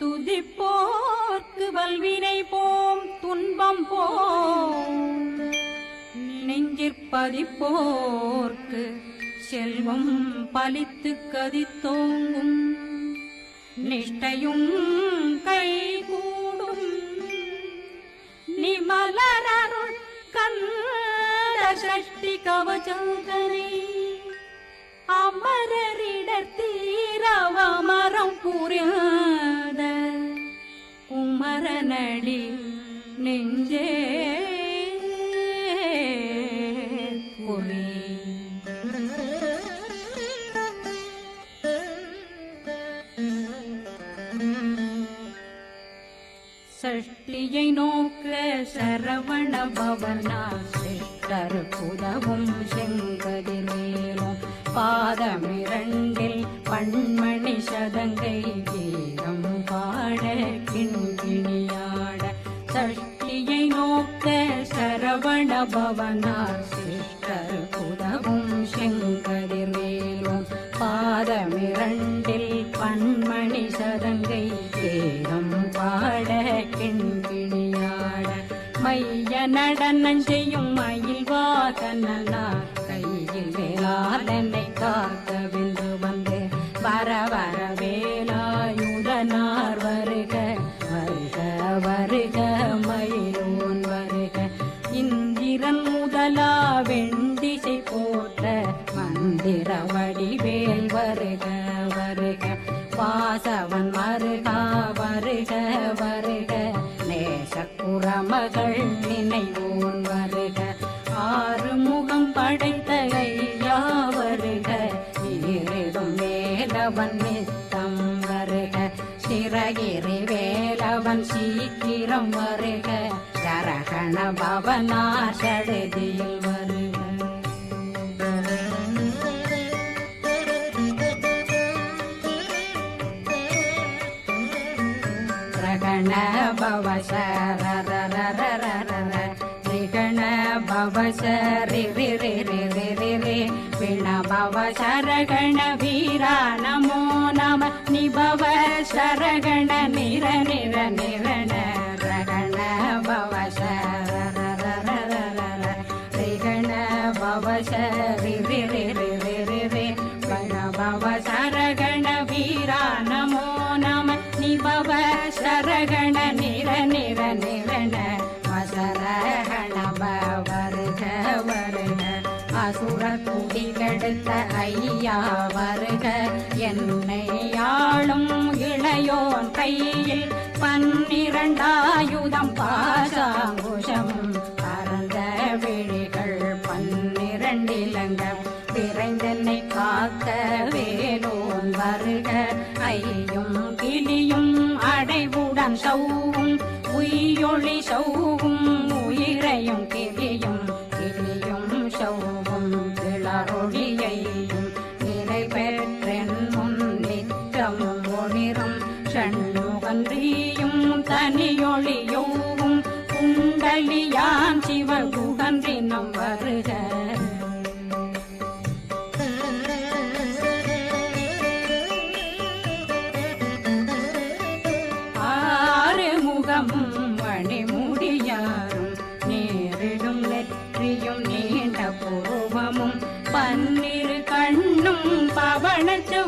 துதிப்போர்க்கு வல்வினை போம் துன்பம் போம். நெஞ்சிற்பதிப்போர்க்கு செல்வம் பலித்து கதித்தோங்கும். நிஷ்டையும் கைகூடும். நிமலரருள் கந்த சஷ்டி கவச்சோதனை அமரரிடர் தீரவமரம் மரணி நெஞ்சே சஷ்டியை நோக்க சரவண பவனா சிஷ்டர் புதவும் செங்கதிரேலும் பாதமிரண்டில் பண்மணி சதங்கை வீரம் பாட பவனார் சிஷ்டர் புதவும் செங்கதிரேலும் பாதமிரண்டில் பண்மணி சதங்கை தேகம் பாட கிண்கிணியாட. மைய நடனம் செய்யும் மயில் வாதனா கையில் வேளாதனை காக்க விந்து வந்து வர வர வேலவன் நித்தம் வருக. சிறகிரி வேலவன் சீக்கிரம் வருக. சரகண பவனார் சடுதியில் வருக ரகண பவ சரரரரரரர ரிகண பவ சரி ரி ரி ரி ரி ரி ரி விண பவ பன்னிரண்டாயுதம் பாசாங்குஷம். பரந்த விழிகள் பன்னிரண்டிலங்க. விரைந்தென்னை காக்க வேலோன் வருக. ஐயும் கிளியும் அடைவுடன் சௌவும். உயிரொளி சௌவும். உயிரையும் கே நாம் வருக. ஆறு முகமும் மணிமுடியாரும் நேரிடும் நெற்றியும் நீண்ட பூவமும் பன்னிரு கண்ணும் பவனச்சு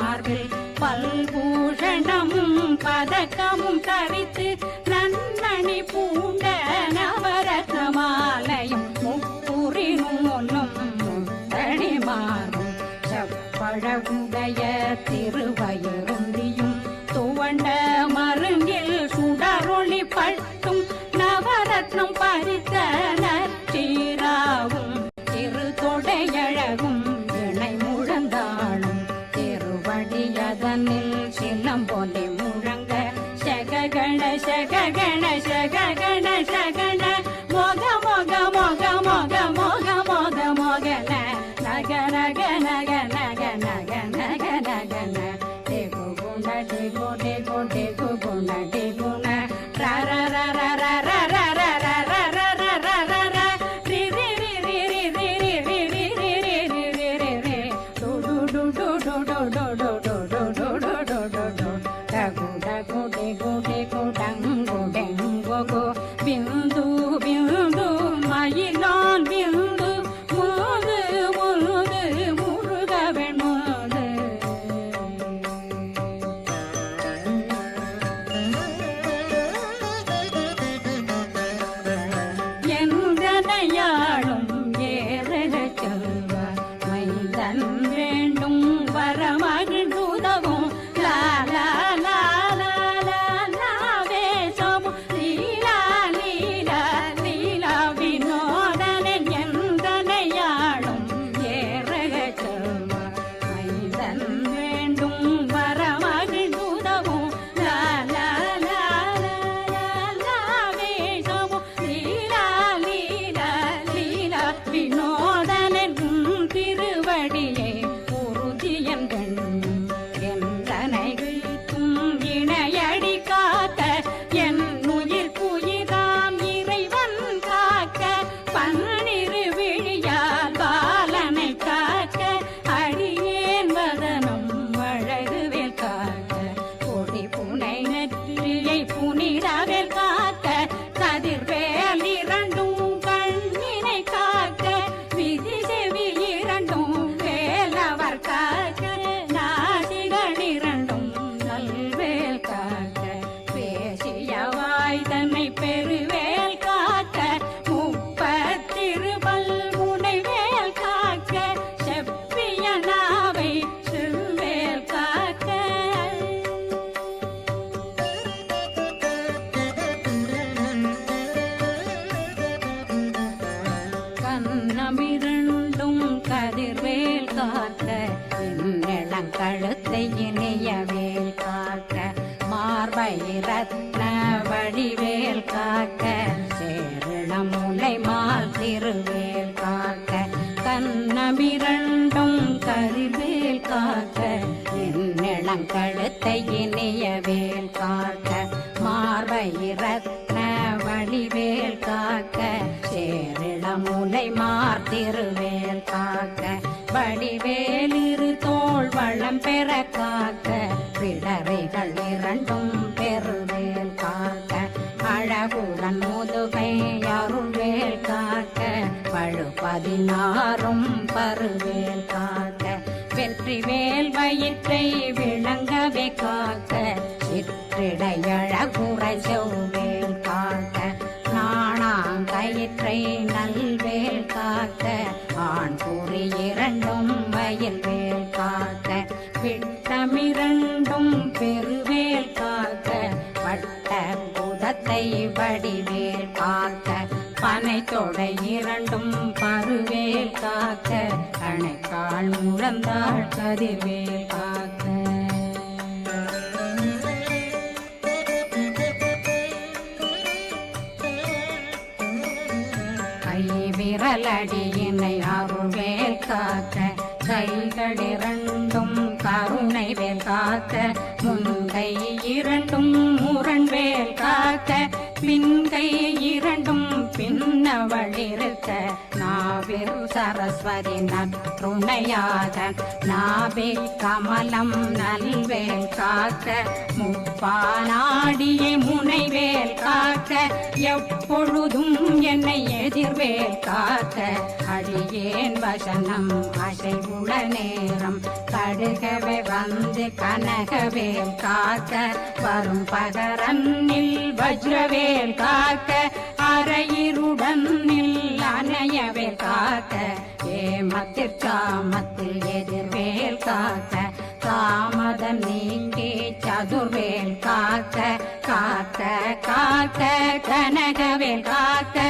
மார்பில் பல்பூஷணமும் பதக்கமும் தரித்து நன்னணி பூண்ட நவரத்னமாலையும் முப்புரி நூலும் முத்தடி மாறும் செப்பழகுடைய திருவயருந்தியும் கரிவேல் காக்க கண்ணமிரண்டும் கரிவேல் காக்க என்னிளங்கழுத்தை இனியவேல் காக்க மார்பயிரத்ன வழிவேல் காக்க சேரிளமுலை மார்த்திருவேல் காக்க வடிவேலிரு தோல் வளம் பெற காக்க பிடரைகள் இரண்டும் பதினாறும் பருவேல் காக்க வெற்றி வேல் வயிற்றை விளங்கவே காக்க சிற்றிடையழகுறை செவ்வேல் காக்க நாணாங்கயிற்றை நல்வேல் காக்க ஆண் கூறி இரண்டும் வயல் வேல் காக்க விட்டமிரண்டும் பெருவேல் காக்க வட்ட குதத்தை வடிவேல் காக்க பனை தொடை இரண்டும் காக்க கணைக்கால் முழந்தாள் கதிர்வேல் காக்க. கை விரலடியினை அருள்வேல் காக்க கைகள் இரண்டும் கருணை வேல் காக்க முன்கை இரண்டும் முரண்வேல் காக்க பின்கை இரண்டும் பின்னவழிருக்க நாவில் சரஸ்வதி நற்றுணையாக நாபே கமலம் நல்வேல் காக்க முப்பானாடியே முனைவேல் காக்க எப்பொழுதும் என்னை எதிர்வேல் காக்க அடியேன் வசனம் அசைவுள நேரம் கடுகவே வந்து கனகவேல் காக்க வரும் பகரன்னில் வஜ்ரவேல் காக்க அரையிருடன் அணையவேல் காக்க ஏமத்தில் காமத்தில் எதிர்வேல் காக்க தாமதம் நீங்கே சதுர்வேல் காக்க காக்க காக்க கனகவேல் காக்க.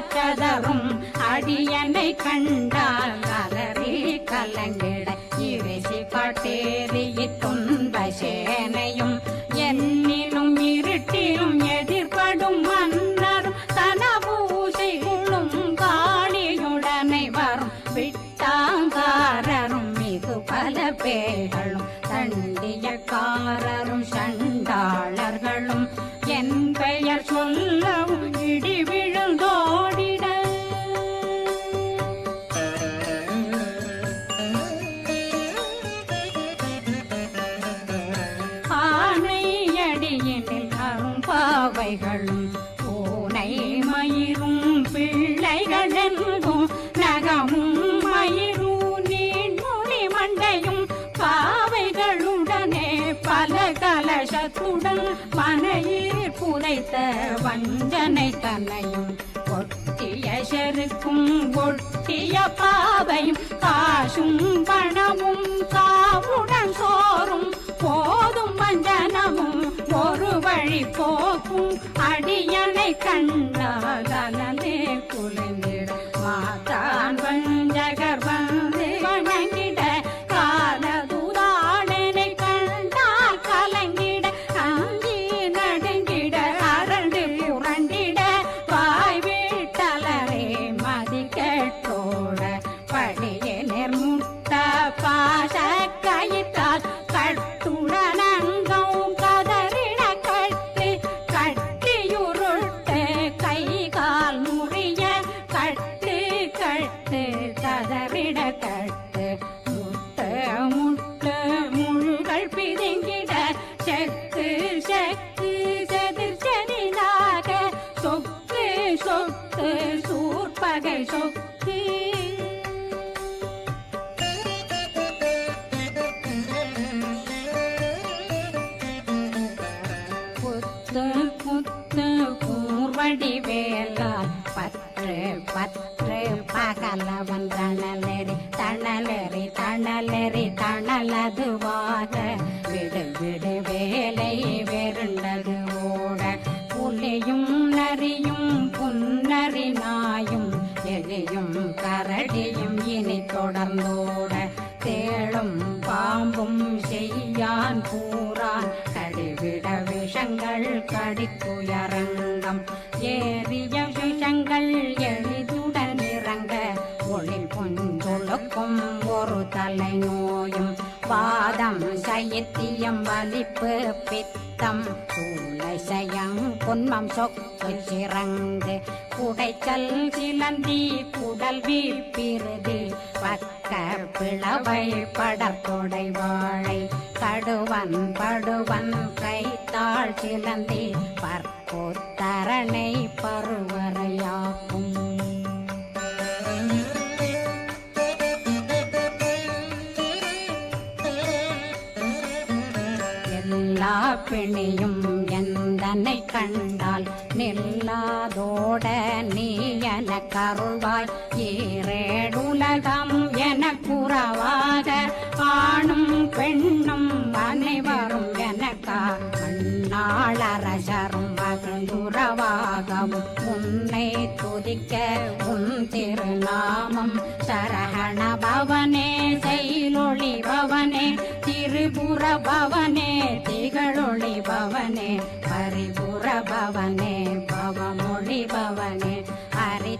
பிரம்மராட்சதரும் அடியனை கண்டால் அலறி கலங்கிட. இறைசி காட்டேறிய துன்ப சேனையும் பனையீர் மனையில் புதைத்த வஞ்சனை தன்னையும் ஒட்டிய செருக்கும் ஒட்டிய பாவையும் காசும் பணமும் காவுடன் சோறும். போதும் வஞ்சனமும் ஒரு வழி போக்கும். அடியனை கண்டால் அலலே குளிர்ந்திட மாதான் வஞ்சகர் கூர்வடி வேலா பற்று பற்று பகலவன் தணலெறி தணலெறி தணலெறி தணலதுவாக. விடு விடு வேலை வெருண்டது ஓட புலியும் நரியும் புன்னரி நாயும் எலியும் கரடியும் இனி தொடர்ந்தோட. தேளும் பாம்பும் செய்யான் கூறான். கடிவிட விஷங்கள் கடித்துயரங்கம். ஏறிய விஷங்கள் எளிதுடன் இறங்க ஒளில் பொஞ்சொழுக்கும் ஒரு தலை நோயும் சைத்தியம் வலிப்பு பித்தம். சூளை சயம் பொன்மம் சொக்கு சிறங்கு குடைச்சல் சிலந்தி குடல் வீழ்பிருதி பக்க பிளவை படற்கொடை வாழை கடுவன் படுவன் பார்த்தாள் சிலந்தி பற்போத்தரணை பருவரையாக்கும். எல்லா பிணியும் எந்தனை கண்டால் நில்லாதோட நீ என கருள்வாய். ஈரேடுலகம் என குறவாக ஆணும் பெண்ணும் அனைவரும் எனக்கா அந்நாளரசரும் மகிழ்ந்துறவாகவும் உன்னை துதிக்க உன் திருநாமம் சரகண பவனே செயலொளி பவனே திரிபுர பவனே திகழொளி பவனே பரிபுர பவனே பவமொழி பவனே. ஹரி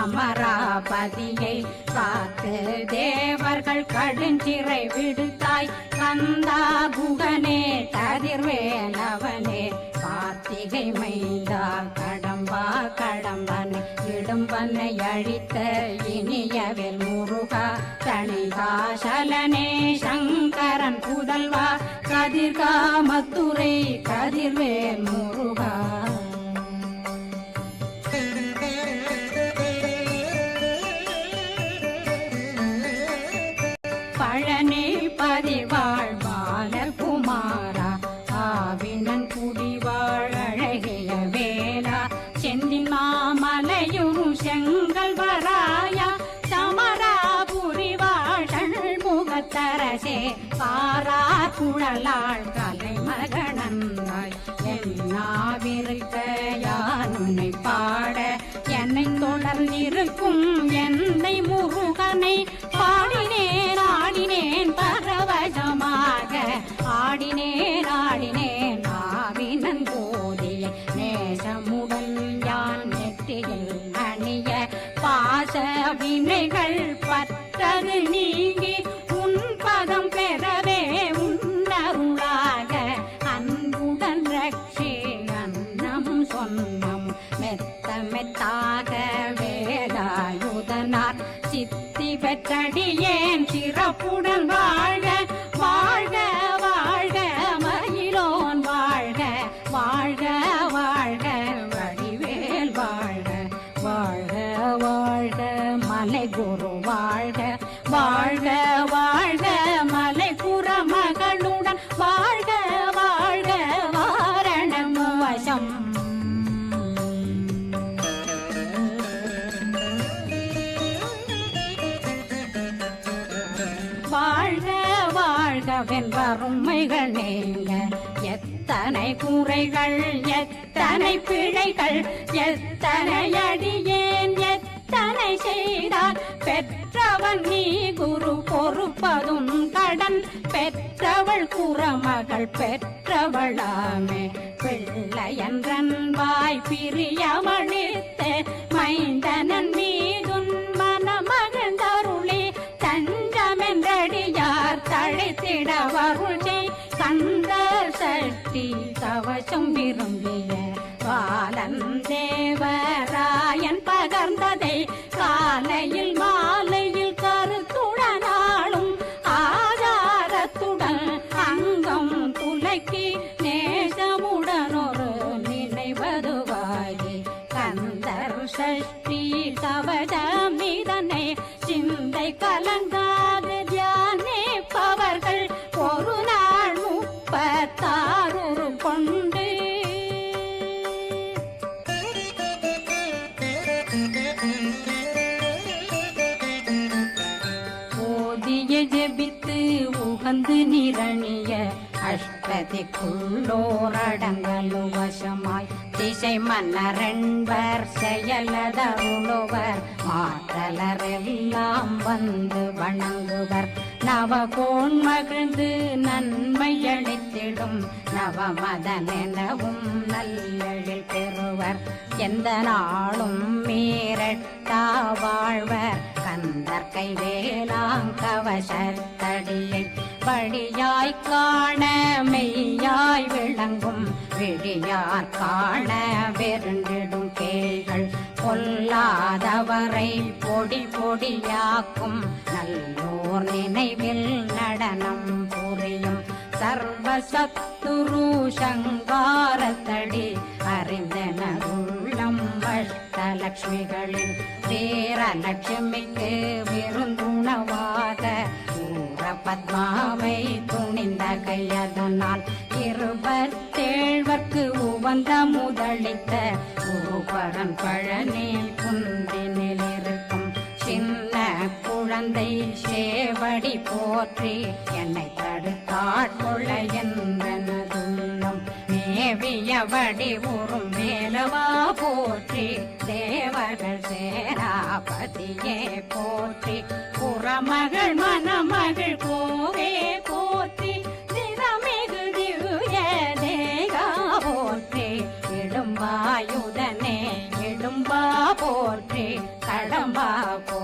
அமராபதியை காத்து தேவர்கள் கடுஞ்சிறை விடுத்தாய் கந்தா புகனே கதிர்வேலவனே கார்த்திகை மைந்தா கடம்பா கடம்பன். இடும்பனை அழித்த இனியவில் முருகா தணிகாசலனே சங்கரன் புதல்வா கதிர்காமத்துரை கதிர்வேல் முருகா. அணிய பாச வினைகள் எத்தனை குறைகள் எத்தனை பிழைகள் எத்தனை அடியேன் எத்தனை செய்தார். பெற்றவன் நீ குரு பொறுப்பதும் கடன். பெற்றவள் குறமகள் பெற்றவளாமே. பிள்ளையன்றன் வாய் பிரியமளித்த. மைந்த விரும்பிய பாலன் தேவராயன் பகர்ந்ததை காலையில் அங்கு நிரணிய அஷ்டதிக்குள்ளோரடங்கலு வசமாய் திசை மன்னரென்பர் செயலதருளுவர். மாற்றலரெல்லாம் வந்து வணங்குவர். நவகோன் மகிழ்ந்து நன்மையளித்திடும். நவமதனெனவும் நல்லெழில் பெறுவர். எந்த நாளும் மீரட்டா வாழ்வர். கந்தற்கை வேளாங்கவசத்தடியை வழியாய் காண மெய்யாய் விளங்கும். விழியார் காண வெருண்டிடும் கேள்கள் பொல்லாதவரை பொடி பொடியாக்கும். நல்லோர் நினைவில் நடனம் புரியும். சர்வசத்துரு சங்காரத்தடி அறிந்தனருள்ளம் அஷ்டலட்சுமிகளின் வீரலட்சுமிக்கு விருந்துணவாக ஊர பத்மாவை துணிந்த கையதனால் இருபத்தேழ்வர்க்கு உவந்த முதலித்த ஊபரன் பழனில் குந்தினில் இருக்கும். சின்ன குழந்தை சேவடி போற்றி என்னை தடுத்தாட்கொள்ள என்றனர் மேவியபடி ஊரும் மேலவா போற்றி தேவர்கள் சேராபதியே போற்றி புறமகள் மணமகள் கோவே போற்றி திறமிகு திவ்ய தேகா போற்றி இடும்பாயுதனே இடும்பா போற்றி கடம்பா போ